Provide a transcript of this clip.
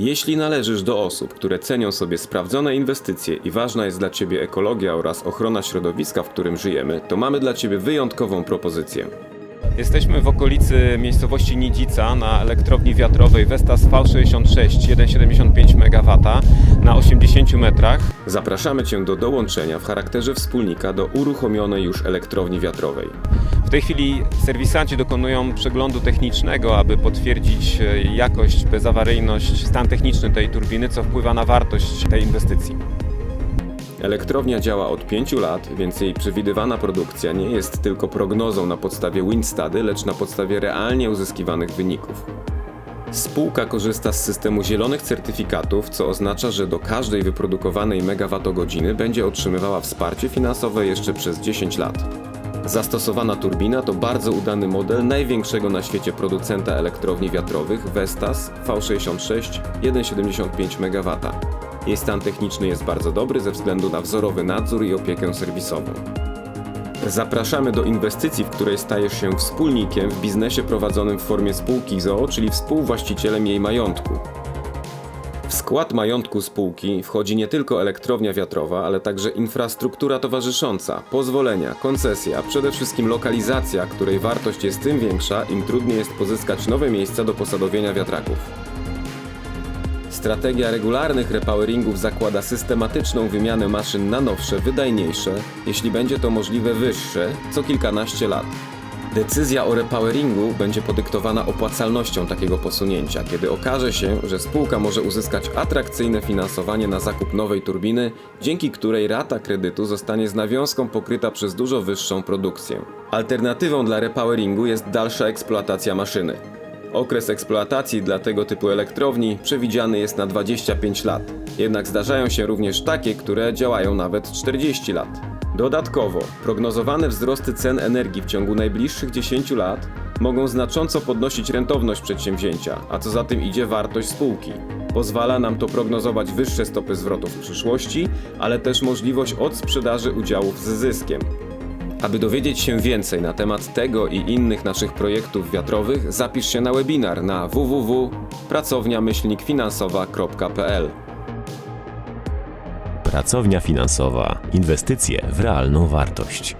Jeśli należysz do osób, które cenią sobie sprawdzone inwestycje i ważna jest dla Ciebie ekologia oraz ochrona środowiska, w którym żyjemy, to mamy dla Ciebie wyjątkową propozycję. Jesteśmy w okolicy miejscowości Nidzica na elektrowni wiatrowej Vestas V66 1,75 MW na 80 metrach. Zapraszamy Cię do dołączenia w charakterze wspólnika do uruchomionej już elektrowni wiatrowej. W tej chwili serwisanci dokonują przeglądu technicznego, aby potwierdzić e, jakość, bezawaryjność, stan techniczny tej turbiny, co wpływa na wartość tej inwestycji. Elektrownia działa od 5 lat, więc jej przewidywana produkcja nie jest tylko prognozą na podstawie Winstady, lecz na podstawie realnie uzyskiwanych wyników. Spółka korzysta z systemu zielonych certyfikatów, co oznacza, że do każdej wyprodukowanej megawattogodziny będzie otrzymywała wsparcie finansowe jeszcze przez 10 lat. Zastosowana turbina to bardzo udany model największego na świecie producenta elektrowni wiatrowych Vestas V66 1,75 MW. Jej stan techniczny jest bardzo dobry ze względu na wzorowy nadzór i opiekę serwisową. Zapraszamy do inwestycji, w której stajesz się wspólnikiem w biznesie prowadzonym w formie spółki ZOO, czyli współwłaścicielem jej majątku. W skład majątku spółki wchodzi nie tylko elektrownia wiatrowa, ale także infrastruktura towarzysząca, pozwolenia, koncesja, a przede wszystkim lokalizacja, której wartość jest tym większa, im trudniej jest pozyskać nowe miejsca do posadowienia wiatraków. Strategia regularnych repoweringów zakłada systematyczną wymianę maszyn na nowsze, wydajniejsze, jeśli będzie to możliwe wyższe, co kilkanaście lat. Decyzja o repoweringu będzie podyktowana opłacalnością takiego posunięcia, kiedy okaże się, że spółka może uzyskać atrakcyjne finansowanie na zakup nowej turbiny, dzięki której rata kredytu zostanie z nawiązką pokryta przez dużo wyższą produkcję. Alternatywą dla repoweringu jest dalsza eksploatacja maszyny. Okres eksploatacji dla tego typu elektrowni przewidziany jest na 25 lat. Jednak zdarzają się również takie, które działają nawet 40 lat. Dodatkowo, prognozowane wzrosty cen energii w ciągu najbliższych 10 lat mogą znacząco podnosić rentowność przedsięwzięcia, a co za tym idzie wartość spółki. Pozwala nam to prognozować wyższe stopy zwrotu w przyszłości, ale też możliwość odsprzedaży udziałów z zyskiem. Aby dowiedzieć się więcej na temat tego i innych naszych projektów wiatrowych, zapisz się na webinar na www.pracownia-finansowa.pl. Pracownia finansowa. Inwestycje w realną wartość.